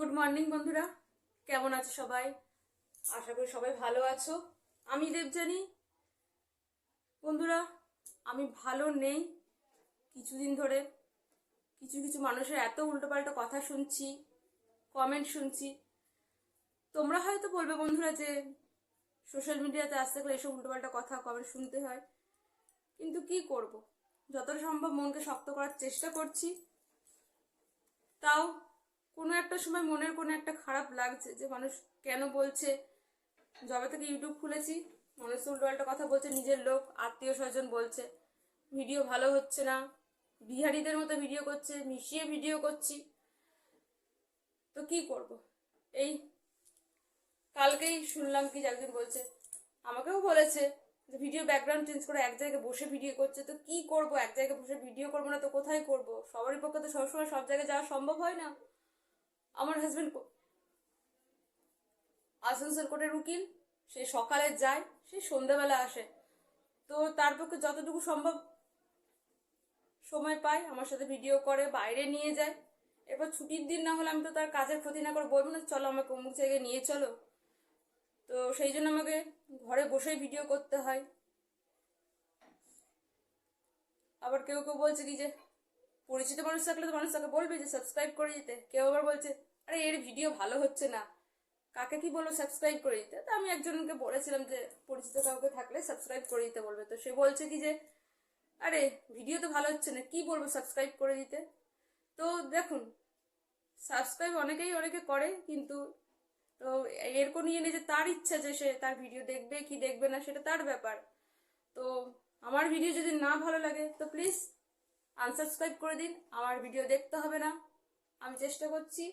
Good morning বন্ধুরা। কেমন আছো সবাই? আশা করি সবাই ভালো আছো। আমি দেবজানি বন্ধুরা, আমি ভালো নেই। কিছুদিন ধরে কিছু কিছু মানুষের এত উল্টোপাল্টা কথা শুনছি কমেন্ট শুনছি। তোমরা হয়তো বলবে বন্ধুরা যে সোশ্যাল মিডিয়াতে আসতে গেলে এসব উল্টোপাল্টা কথা কমেন্ট শুনতে হয়। কিন্তু কি করব? যতটা সম্ভব মনকে শক্ত করার চেষ্টা করছি। তাও কোনো একটা সময় মনের কোনো একটা খারাপ লাগছে যে মানুষ কেন বলছে? যবে থেকে ইউটিউব খুলেছি মানুষ উল্টোপাল্টা কথা বলছে, নিজের লোক, আত্মীয় স্বজন বলছে ভিডিও ভালো হচ্ছে না, বিহারিদের মতো ভিডিও করছে, মিশিয়ে ভিডিও করছি। তো কি করব? এই, কালকেই শুনলাম কি একজন বলছে, আমাকেও বলেছে যে ভিডিও ব্যাকগ্রাউন্ড চেঞ্জ করে এক জায়গায় বসে ভিডিও করছে, তো কি করব? এক জায়গায় বসে ভিডিও করব না তো কোথায় করব? সবারই পক্ষে তো সবসময় সব জায়গায় যাওয়া সম্ভব হয় না। আমার হাজবেন্ড আসানসোল কোর্টের উকিল, সে সকালে যায়, সে সন্ধ্যাবেলা আসে। তো তার পক্ষে যতটুকু সম্ভব সময় পায়, আমার সাথে ভিডিও করে, বাইরে নিয়ে যায়। এরপর ছুটির দিন না হলে আমি তো তার কাজের ক্ষতি না করে বলব না, চলো আমাকে অমুক জায়গায় নিয়ে চলো। তো সেই জন্য আমাকে ঘরে বসেই ভিডিও করতে হয়। আবার কেউ কেউ বলছে কি যে পরিচিত মানুষ থাকলে তো মানুষ তাকে বলবে যে সাবস্ক্রাইব করে দিতে। কেউ আবার বলছে, আরে, এর ভিডিও ভালো হচ্ছে না। কাকে কি বলব সাবস্ক্রাইব করে দিতে? তো আমি একজনকে বলেছিলাম যে, পরিচিত কাউকে থাকলে সাবস্ক্রাইব করে দিতে বলবে। তো সে বলছে কি যে, আরে ভিডিও তো ভালো হচ্ছে না, কি বলব সাবস্ক্রাইব করে দিতে? তো দেখুন সাবস্ক্রাইব অনেকেই অনেকে করে, কিন্তু তো এরকম নিয়ে নিয়ে যে তার ইচ্ছা যে সে তার ভিডিও দেখবে, কি দেখবে না, সেটা তার ব্যাপার। তো আমার ভিডিও যদি না ভালো লাগে, তো প্লিজ আনসাবস্ক্রাইব করে দিন, আমার ভিডিও দেখতে হবে না। আমি চেষ্টা করছি।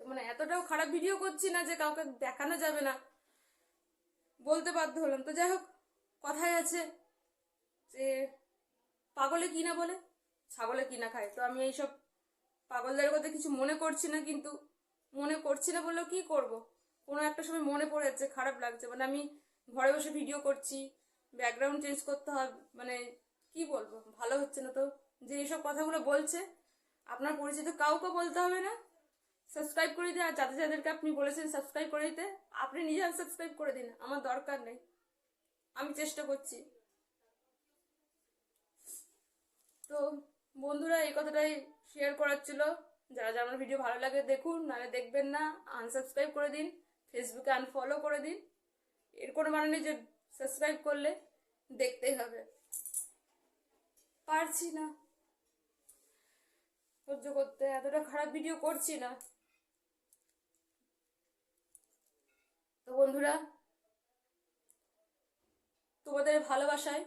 মানে এতটাও খারাপ ভিডিও করছি না যে কাউকে দেখানো যাবে না। বলতে বাধ্য হলাম। তো যাই হোক, কথায় আছে যে পাগলে কি না বলে, ছাগলে কি না খায়। তো আমি এইসব পাগলদের কথা কিছু মনে করছি না, কিন্তু মনে করছি না বললেও কি করব? কোনো একটা সময় মনে পড়ে যাচ্ছে, খারাপ লাগছে। মানে আমি ঘরে বসে ভিডিও করছি ব্যাকগ্রাউন্ড চেঞ্জ করতে হবে মানে কি বলব? ভালো হচ্ছে না তো? যে এইসব কথাগুলো বলছে, আপনার পরিচিত কাউকে বলতে হবে না। সাবস্ক্রাইব করে দিন, আর যাদের যাদেরকে আপনি বলেছেন সাবস্ক্রাইব করে দিতে, আপনি নিজে আনসাবস্ক্রাইব করে দিন, আমার দরকার নেই। আমি চেষ্টা করছি। তো বন্ধুরা, এই কথাটাই শেয়ার করার ছিল। যারা যারা ভিডিও ভালো লাগে, দেখুন, নাহলে দেখবেন না। আনসাবস্ক্রাইব করে দিন ফেসবুকে আনফলো করে দিন। এর কোনো মানে নেই যে সাবস্ক্রাইব করলে দেখতেই হবে। পারছি না। সহ্য করতে এতটা খারাপ ভিডিও করছি না। তো বন্ধুরা, তোমাদের ভালোবাসায়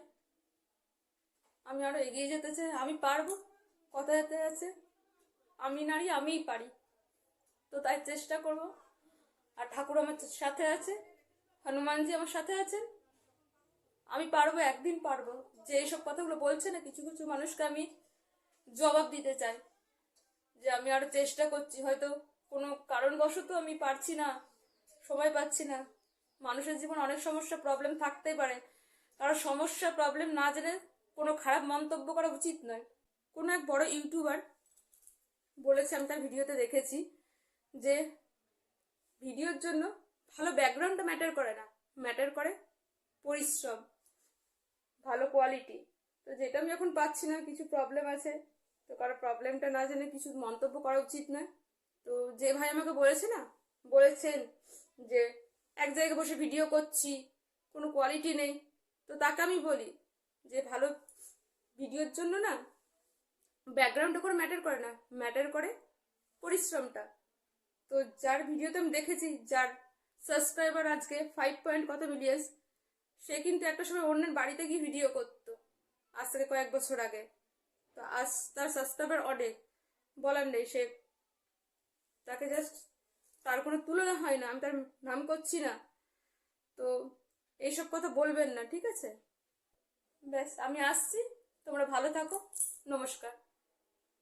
আমি আরও এগিয়ে যেতে চাই। আমি পারব, কথা যেতে আছে। আমি নারী, আমিই পারি। তো তাই চেষ্টা করব। আর ঠাকুর আমার সাথে আছে, হনুমানজি আমার সাথে আছেন। আমি পারব, একদিন পারব। যে এইসব কথাগুলো বলছে না, কিছু কিছু মানুষকে আমি জবাব দিতে চাই। যে আমি আরও চেষ্টা করছি, হয়তো কোনো কারণবশত আমি পারছি না, সময় পাচ্ছি না। মানুষের জীবন অনেক সমস্যা প্রবলেম থাকতেই পারে। কারও সমস্যা প্রবলেম না জেনে কোনো খারাপ মন্তব্য করা উচিত নয়। কোনো এক বড় ইউটিউবার বলেছে, আমি তার ভিডিওতে দেখেছি যে ভিডিওর জন্য ভালো ব্যাকগ্রাউন্ডটা ম্যাটার করে না। ম্যাটার করে পরিশ্রম। ভালো কোয়ালিটি তো যেটা আমি এখন পাচ্ছি না, কিছু প্রবলেম আছে। তো কারও প্রবলেমটা না জেনে কিছু মন্তব্য করা উচিত নয়। তো যে ভাই আমাকে বলেছে না, বলেছেন যে এক জায়গায় বসে ভিডিও করছি, কোনো কোয়ালিটি নেই। তো তাকে আমি বলি যে ভালো ভিডিওর জন্য না ব্যাকগ্রাউন্ডটা করে ম্যাটার করে না ম্যাটার করে পরিশ্রমটা। তো যার ভিডিওতে আমি দেখেছি, যার সাবস্ক্রাইবার আজকে ফাইভ পয়েন্ট কত মিলিয়ন্স সে কিন্তু একটা সময় অন্যের বাড়িতে গিয়ে ভিডিও করতো। আজ থেকে কয়েক বছর আগে। তো আজ তার সাবস্ক্রাইবার অনেক। বলার নেই, সে তাকে জাস্ট তার কোনো তুলনা হয় না, আমি তার নাম করছি না। তো এইসব কথা বলবেন না, ঠিক আছে? ব্যাস, আমি আসছি। তোমরা ভালো থাকো। নমস্কার।